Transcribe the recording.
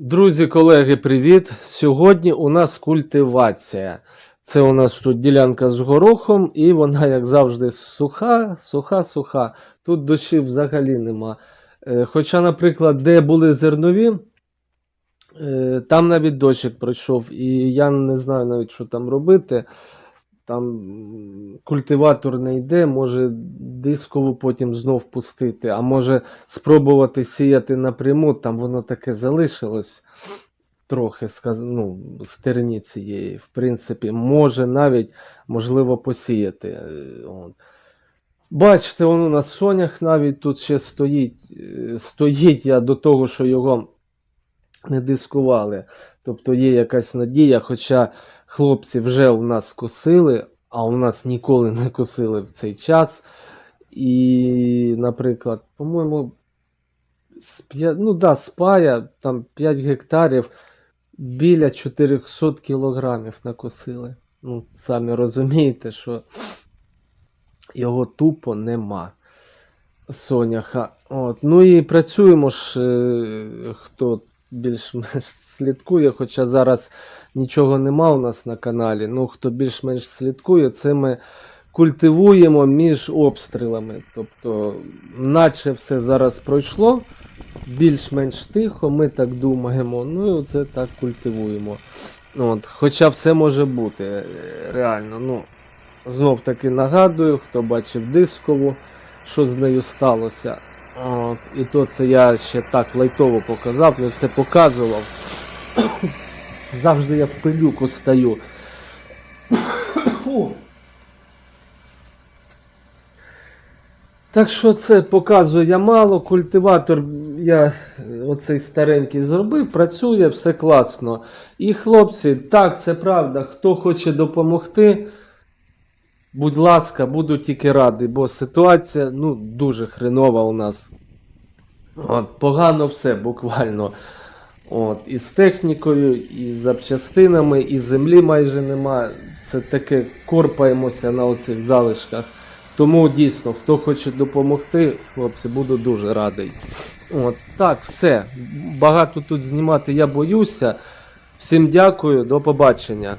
Друзі, колеги, привіт! Сьогодні у нас культивація. Це у нас тут ділянка з горохом, і вона, як завжди, суха, суха, суха. Тут дощів взагалі нема. Е, Хоча, наприклад, де були зернові, е, там навіть дощик пройшов, і я не знаю навіть, що там робити. Там культиватор не йде, може дискову потім знов пустити, а може спробувати сіяти напряму, там воно таке залишилось трохи ну, стерні цієї. В принципі, може навіть можливо посіяти. Е, Бачите, воно на сонях навіть тут ще стоїть. Е, Стоїть я до того, що його не дискували. Тобто є якась надія, хоча хлопці вже у нас косили, а у нас ніколи не косили в цей час. І, наприклад, по-моєму, ну, да, спая, там 5 гектарів біля 400 кілограмів накосили. Ну, самі розумієте, що його тупо нема. Соняха. От. Ну і працюємо ж, е, хто більш-менш слідкує, хоча зараз нічого нема у нас на каналі. Ну, хто більш-менш слідкує, це ми культивуємо між обстрілами. Тобто, наче все зараз пройшло, більш-менш тихо, ми так думаємо. Ну і це так культивуємо. От. Хоча все може бути, е, реально. Ну, знов таки нагадую, хто бачив дискову, що з нею сталося. От, і то це я ще так лайтово показав, не все показував. Завжди я в пилюку стаю. Так що це показую я мало. Культиватор я е, оцей старенький зробив, працює, все класно. І хлопці, так, це правда, хто хоче допомогти, будь ласка, буду тільки радий, бо ситуація ну, дуже хренова у нас. От, погано все буквально. От, і з технікою, і з запчастинами, і землі майже нема. Це таке корпаємося на оцих залишках. Тому дійсно, хто хоче допомогти, хлопці, буду дуже радий. От, так, все. Багато тут знімати я боюся. Всім дякую, до побачення.